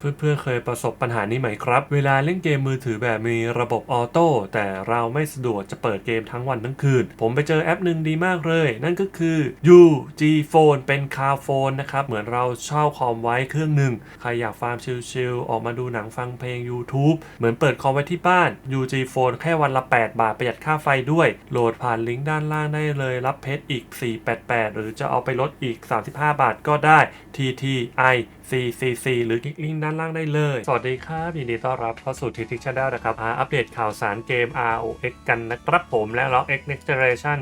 เพื่อนๆเคยประสบปัญหานี้ไหมครับ เวลาเล่นเกมมือถือแบบมีระบบออโต้แต่เราไม่สะดวกจะเปิดเกมทั้งวันทั้งคืน ผมไปเจอแอปหนึ่งดีมากเลย นั่นก็คือ UG Phone เป็นคาโฟนนะครับ เหมือนเราเช่าคอมไว้เครื่องหนึ่ง ใครอยากฟาร์มชิลๆ ออกมาดูหนังฟังเพลง YouTube เหมือนเปิดคอมไว้ที่บ้าน UG Phone แค่วันละ 8 บาทประหยัดค่าไฟด้วย โหลดผ่านลิงก์ด้านล่างได้เลย รับเพชรอีก 488 หรือจะเอาไปลดอีก 35 บาทก็ได้ TTI CCC หรือคลิกลิงก์ด้านล่างได้เลย สวัสดีครับ ยินดีต้อนรับเข้าสู่ TTIC Channel นะครับอัปเดตข่าวสารเกม ROX กันนะครับผมและ Lock X Next Generation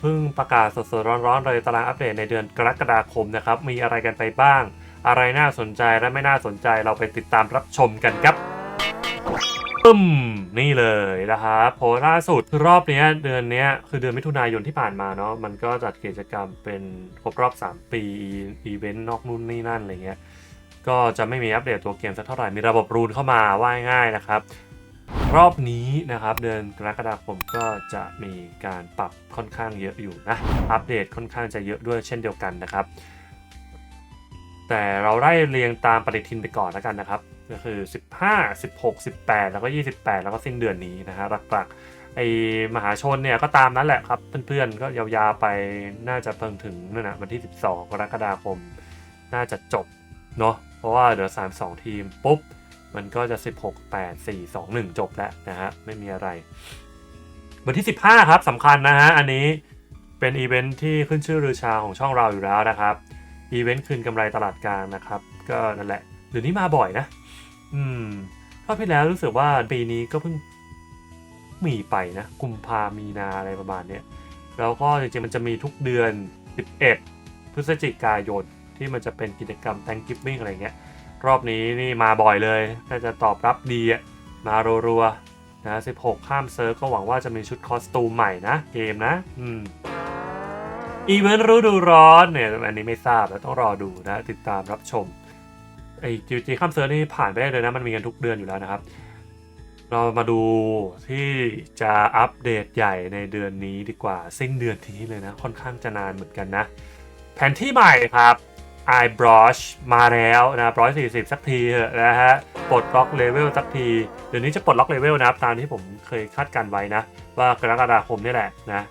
เพิ่งประกาศสดๆร้อนๆเลยตารางอัปเดตในเดือนกรกฎาคมนะครับ มีอะไรกันไปบ้าง อะไรน่าสนใจและไม่น่าสนใจเราไปติดตามรับชมกันครับปึ้มนี่เลยนะครับโพล่าสุดรอบนี้เดือนนี้คือเดือนมิถุนายนที่ผ่านมาเนาะมันก็จัดกิจกรรมเป็นครบรอบ 3 ปีอีเวนต์นอกนู่นนี่นั่นอะไรเงี้ย ก็จะไม่มีอัปเดตตัวเกมสักเท่าไหร่ มีระบบรูนเข้ามาว่าง่ายนะครับ รอบนี้นะครับเดือนกรกฎาคมก็จะมีการปรับค่อนข้างเยอะอยู่นะ อัปเดตค่อนข้างจะเยอะด้วยเช่นเดียวกันนะครับ แต่เราไล่เรียงตามปฏิทินไปก่อนแล้วกันนะครับ ก็คือ 15 16 18 แล้วก็ 28 แล้วก็สิ้นเดือนนี้นะฮะหลักๆไอมหาชนเนี่ยก็ตามนั้นแหละครับเพื่อนๆก็ยาวๆไปน่าจะเพิ่งถึงนั่นนะวันที่ 12 กรกฎาคม น่าจะจบเนาะ ราะว่าเดี๋ยว32 ทีมปุ๊บ มันก็จะ 16 8 4 2 1 จบแล้วนะฮะ ไม่มีอะไร วันที่ 15 ครับสำคัญนะฮะ อันนี้เป็นอีเวนท์ที่ขึ้นชื่อรือชาของช่องเราอยู่แล้วนะครับ อีเวนต์คืนกำไรตลาดกลางนะครับ ก็นั่นแหละเดี๋ยวนี้มาบ่อยนะ อืมรอบที่แล้วรู้สึกว่าปีนี้ก็เพิ่งมีไปนะกุมภามีนาอะไรประมาณเนี้ยแล้วก็จริงๆมันจะมีทุกเดือน 11 พฤศจิกายน ที่มันจะเป็นกิจกรรม Thanksgiving อะไรเงี้ยรอบนี้นี่มาบ่อยเลยก็จะตอบรับดีอะมารัวๆนะ16 ข้ามเซิร์ฟก็หวังว่าจะมีชุดคอสตูมใหม่นะเกมนะอืมอีเวนต์ฤดูร้อนเนี่ยอันนี้ไม่ทราบแล้วต้องรอดูนะติดตามรับชมไอ้จิวจีข้ามเซิร์ฟนี่ผ่านไปได้เลยนะมันมีกันทุกเดือนอยู่แล้วนะครับ เรามาดูที่จะอัปเดตใหญ่ในเดือนนี้ดีกว่าสิ้นเดือนนี้เลยนะ ค่อนข้างจะนานเหมือนกันนะ แผนที่ใหม่ครับ i brush มาแล้วนะ140สักทีเถอะนะฮะ ปลดล็อกเลเวลสักที เดี๋ยวนี้จะปลดล็อกเลเวลนะครับ ตามที่ผมเคยคาดการไว้นะ ว่ากรกฎาคมนี่แหละนะ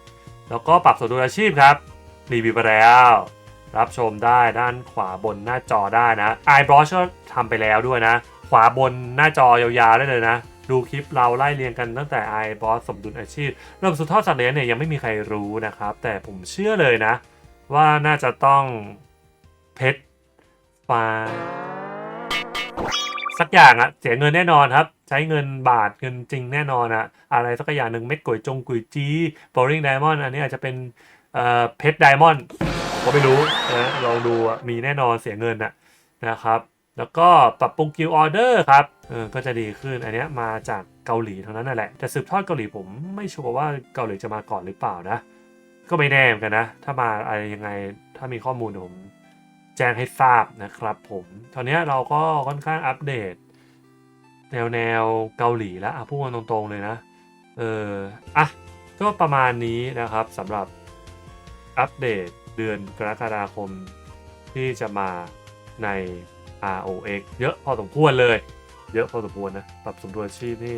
แล้วก็ปรับสมดุลอาชีพครับ รีวิวไปแล้ว รับชมได้ด้านขวาบนหน้าจอได้นะ i b r u s h ก็ทำไปแล้วด้วยนะ ขวาบนหน้าจอยาวๆได้เลยนะดูคลิปเราไล่เรียงกันตั้งแต่ i b r u s h สมดุลอาชีพเริ่มสุดทอดสัตว์เลี้ยงเนี่ยยังไม่มีใครรู้นะครับ แต่ผมเชื่อเลยนะ ว่าน่าจะต้อง เพชรฟ้าสักอย่างอะเสียเงินแน่นอนครับ ใช้เงินบาทเงินจริงแน่นอนอะอะไรสักอย่างหนึ่งเม็ดก๋วยจงก๋วยจี boring diamond อันนี้อาจจะเป็นเอ่อเพชรไดมอนด์ก็ไม่รู้นะลองดูมีแน่นอนเสียเงินนะนะครับ แล้วก็ปรับปรุงกิลออเดอร์ครับเออก็จะดีขึ้นอันนี้มาจากเกาหลีทั้งนั้นนั่นแหละแต่สืบทอดเกาหลีผมไม่ชัวร์ว่าเกาหลีจะมาก่อนหรือเปล่านะ ก็ไม่แน่เหมือนกันนะ ถ้ามาอะไรยังไงถ้ามีข้อมูลผม แจ้งให้ทราบนะครับผมตอนนี้เราก็ค่อนข้างอัปเดต แนวแนวเกาหลีแล้วพูดกันตรงๆเลยนะ เอออะก็ประมาณนี้นะครับสำหรับอัปเดตเดือนกรกฎาคมที่จะมาใน ROX เยอะพอสมควรเลย เยอะพอสมควรนะปรับสมดุลชีพนี่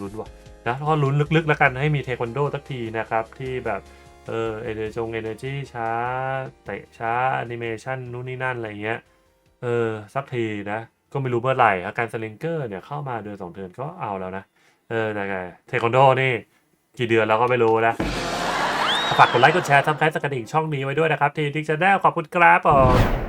ลุ้นว่ะนะแล้วก็ลุ้นลึกๆแล้วกันให้มีเทควันโดสักทีนะครับที่แบบ เออเอเนจงเอเนจีช้าเตะช้าแอนิเมชันนู่นนี่นั่นอะไรเงี้ยเออสักทีนะ ก็ไม่รู้เมื่อไหร่อาการสลิงเกอร์เนี่ยเข้ามาเดือนสองเดือนก็เอาแล้วนะ เออแต่ไงเทควันโดนี่กี่เดือนเราก็ไม่รู้นะฝากกดไลค์กดแชร์ทำคล้ายสกกระดิ่งช่องนี้ไว้ด้วยนะครับ ทีดิกชแนลขอบคุณครับผม